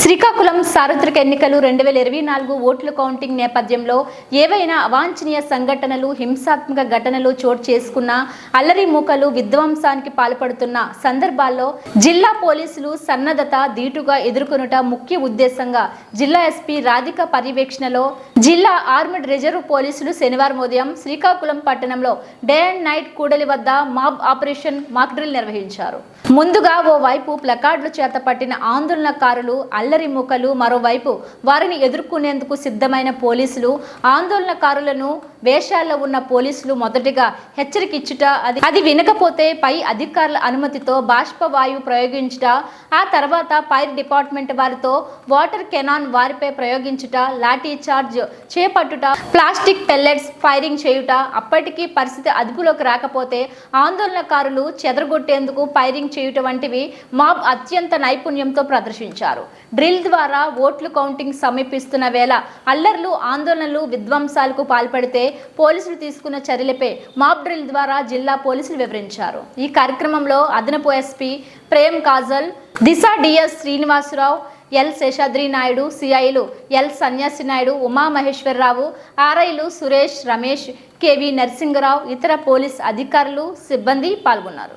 శ్రీకాకుళం సార్వత్రిక ఎన్నికలు రెండు వేల ఇరవై నాలుగు ఓట్ల కౌంటింగ్ నేపథ్యంలో ఏవైనా అవాంఛనీయ సంఘటనలు హింసాత్మక ఘటనలు చోటు చేసుకున్న అల్లరి మూకలు విధ్వంసానికి పాల్పడుతున్న సందర్భాల్లో జిల్లా పోలీసులు సన్నద్ధత ధీటుగా ఎదుర్కొనుట ముఖ్య ఉద్దేశంగా జిల్లా ఎస్పీ రాధిక పర్యవేక్షణలో జిల్లా ఆర్మడ్ రిజర్వ్ పోలీసులు శనివారం ఉదయం శ్రీకాకుళం పట్టణంలో డే అండ్ నైట్ కూడలి వద్ద మాబ్ ఆపరేషన్ మాక్ డ్రిల్ నిర్వహించారు. ముందుగా ఓవైపు ప్లకార్డులు చేతపట్టిన ఆందోళనకారులు అల్లరి మూకలు మరోవైపు వారిని ఎదుర్కొనేందుకు సిద్ధమైన పోలీసులు ఆందోళనకారులను వేషాల్లో ఉన్న పోలీసులు మొదటిగా హెచ్చరిక ఇచ్చుట అది అది వినకపోతే పై అధికారుల అనుమతితో బాష్ప వాయువు ప్రయోగించుట ఆ తర్వాత ఫైర్ డిపార్ట్మెంట్ వారితో వాటర్ కెనాన్ వారిపై ప్రయోగించుట లాఠీ చార్జ్ చేపట్టుట ప్లాస్టిక్ పెల్లెట్స్ ఫైరింగ్ చేయుట అప్పటికీ పరిస్థితి అదుపులోకి రాకపోతే ఆందోళనకారులు చెదరగొట్టేందుకు ఫైరింగ్ చేయుట వంటివి మాబ్ అత్యంత నైపుణ్యంతో ప్రదర్శించారు. డ్రిల్ ద్వారా ఓట్లు కౌంటింగ్ సమీపిస్తున్న వేళ అల్లర్లు ఆందోళనలు విధ్వంసాలకు పాల్పడితే పోలీసులు తీసుకున్న చర్యలపై మాబ్ డ్రిల్ ద్వారా జిల్లా పోలీసులు వివరించారు. ఈ కార్యక్రమంలో అదనపు SP Prem Kajal Disha DS Srinivasarao L Seshadri Naidu సిఐలు L Sanyasi Naidu Umamaheswararao ఆర్ఐలు సురేష్ రమేష్ కెవి నరసింగరావు ఇతర పోలీస్ అధికారులు సిబ్బంది పాల్గొన్నారు.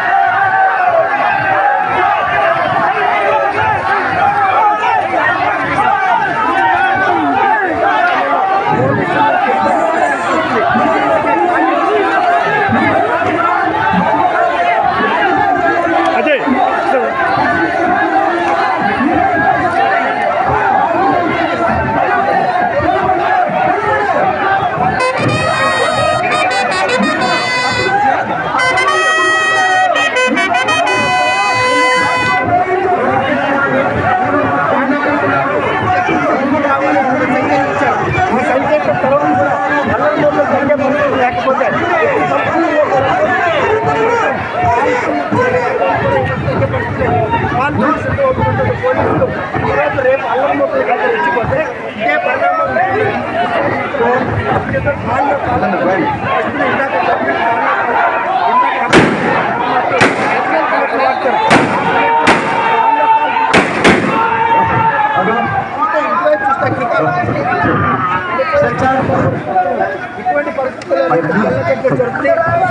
ఇటువంటి పరిస్థితుల్లో రేపు కళ్ళకట్టే జరుగుతుంది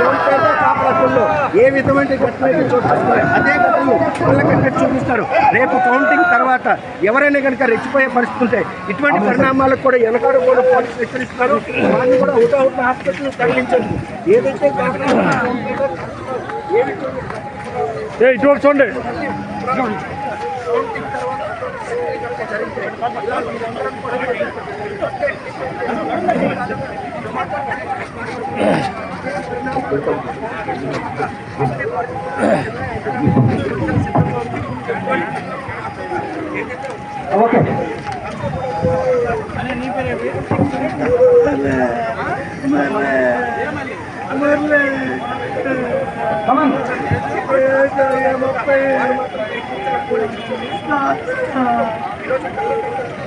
కాపలకుల్లో ఏ విధమైన ఘటన అయితే చేసుకున్నాయి అదే ఘటనలు కళ్ళకట్టే చూపిస్తారు. రేపు కౌంటింగ్ తర్వాత ఎవరైనా కనుక రెచ్చిపోయే పరిస్థితి ఉంటే ఇటువంటి పరిణామాలకు కూడా వెనకాడ కూడా పోలీసులు హెచ్చరిస్తారు. వారిని కూడా హుటాహుటిన హాస్పిటల్ తరలించండి. ఏదైతే ఏ ఇటు చూడండి. పడుతుంది ఓకే. ಹೌದು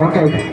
Oke. Oke.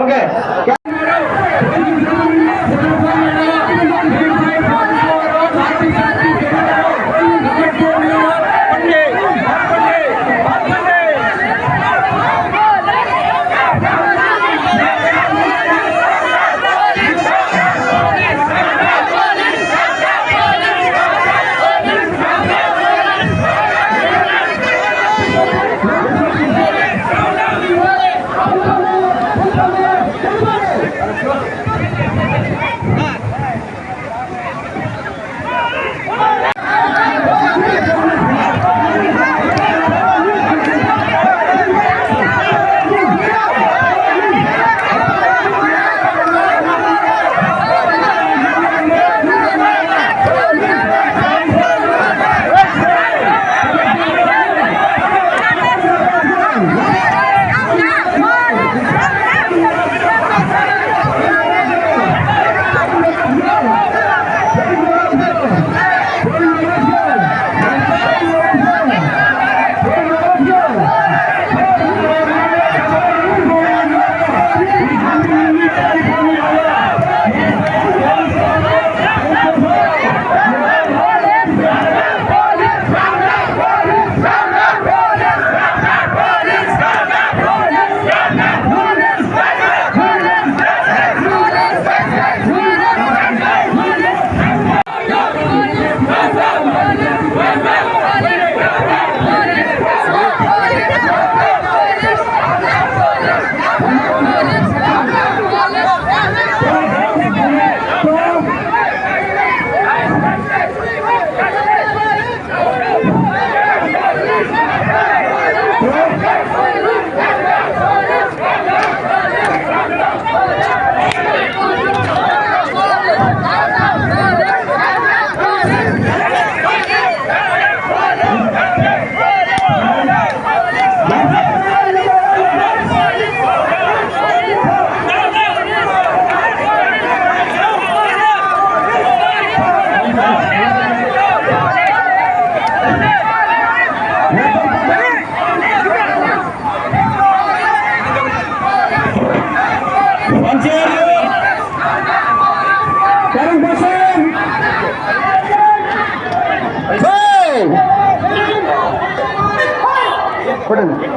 ఓకే விடுங்க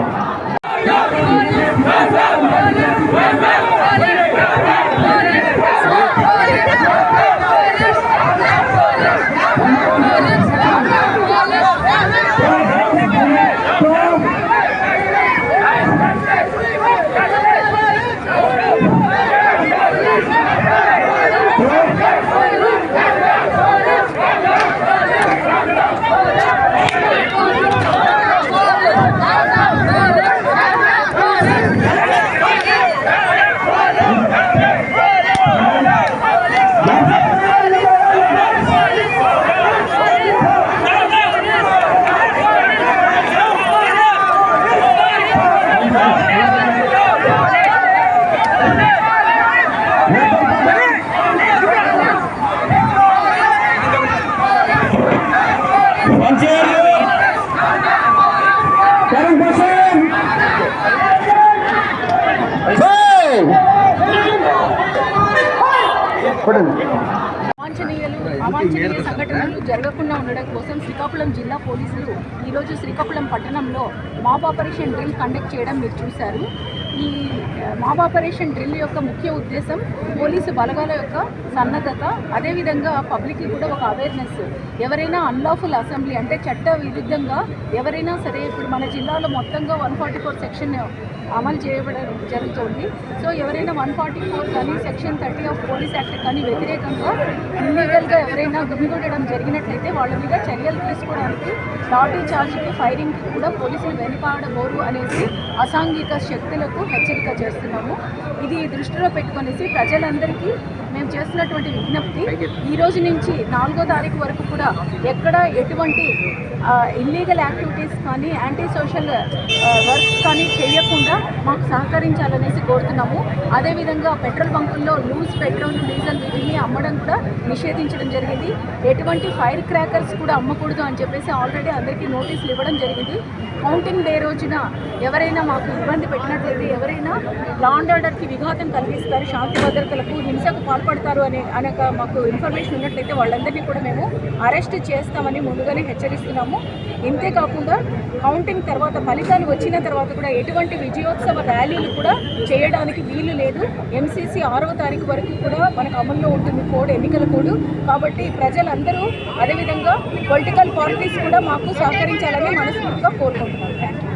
అవాంఛనీయ సంఘటనలు జరగకుండా ఉండడం కోసం శ్రీకాకుళం జిల్లా పోలీసులు ఈరోజు శ్రీకాకుళం పట్టణంలో మాబ్ ఆపరేషన్ డ్రిల్ కండక్ట్ చేయడం మీరు చూశారు. ఈ మాబ్ ఆపరేషన్ డ్రిల్ యొక్క ముఖ్య ఉద్దేశం పోలీసు బలగాల యొక్క సన్నద్ధత అదేవిధంగా పబ్లిక్కి కూడా ఒక అవేర్నెస్ ఎవరైనా అన్లాఫుల్ అసెంబ్లీ అంటే చట్ట విరుద్ధంగా ఎవరైనా సరే ఇప్పుడు మన జిల్లాలో మొత్తంగా వన్ ఫార్టీ ఫోర్ సెక్షన్ అమలు చేయబడడం జరుగుతుంది. సో ఎవరైనా వన్ ఫార్టీ ఫోర్ కానీ section thirty of police act కానీ వ్యతిరేకంగా ఇల్లీగల్గా ఎవరైనా గుమిగొట్టడం జరిగినట్లయితే వాళ్ళ మీద చర్యలు తీసుకోవడానికి లాఠీ ఛార్జ్కి ఫైరింగ్కి కూడా పోలీసులు వెనుకాడబోరు అనేసి అసాంఘిక శక్తులకు హెచ్చరిక చేస్తున్నాము. ఇది దృష్టిలో పెట్టుకొనేసి ప్రజలందరికీ మేము చేస్తున్నటువంటి విజ్ఞప్తి. ఈ రోజు నుంచి నాలుగో తారీఖు వరకు కూడా ఎక్కడ ఎటువంటి ఇల్లీగల్ యాక్టివిటీస్ కానీ యాంటీ సోషల్ వర్క్స్ కానీ చేయకుండా మాకు సహకరించాలనేసి కోరుతున్నాము. అదేవిధంగా పెట్రోల్ బంకుల్లో లూజ్ పెట్రోల్ డీజిల్ వీటిని అమ్మడం కూడా నిషేధించడం జరిగింది. ఎటువంటి ఫైర్ క్రాకర్స్ కూడా అమ్మకూడదు అని చెప్పేసి ఆల్రెడీ అందరికీ నోటీసులు ఇవ్వడం జరిగింది. కౌంటింగ్ డే రోజున ఎవరైనా మాకు ఇబ్బంది పెట్టినట్లయితే ఎవరైనా లా అండ్ ఆర్డర్కి విఘాతం కలిగిస్తారు శాంతి భద్రతలకు హింసకు పాల్పడతారు అనే అనేక మాకు ఇన్ఫర్మేషన్ ఉన్నట్లయితే వాళ్ళందరినీ కూడా మేము అరెస్ట్ చేస్తామని ముందుగానే హెచ్చరిస్తున్నాము. ఇంతేకాకుండా కౌంటింగ్ తర్వాత ఫలితాలు వచ్చిన తర్వాత కూడా ఎటువంటి విజయోత్సవ ర్యాలీలు కూడా చేయడానికి వీలు లేదు. ఎంసీసీ ఆరవ తారీఖు వరకు కూడా మనకు అమల్లో ఉంటుంది కోడ్ ఎన్నికల కోడ్. కాబట్టి ప్రజలందరూ అదేవిధంగా పొలిటికల్ పార్టీస్ కూడా మాకు సహకరించాలని మనస్ఫూర్తిగా కోరుకుంటున్నాం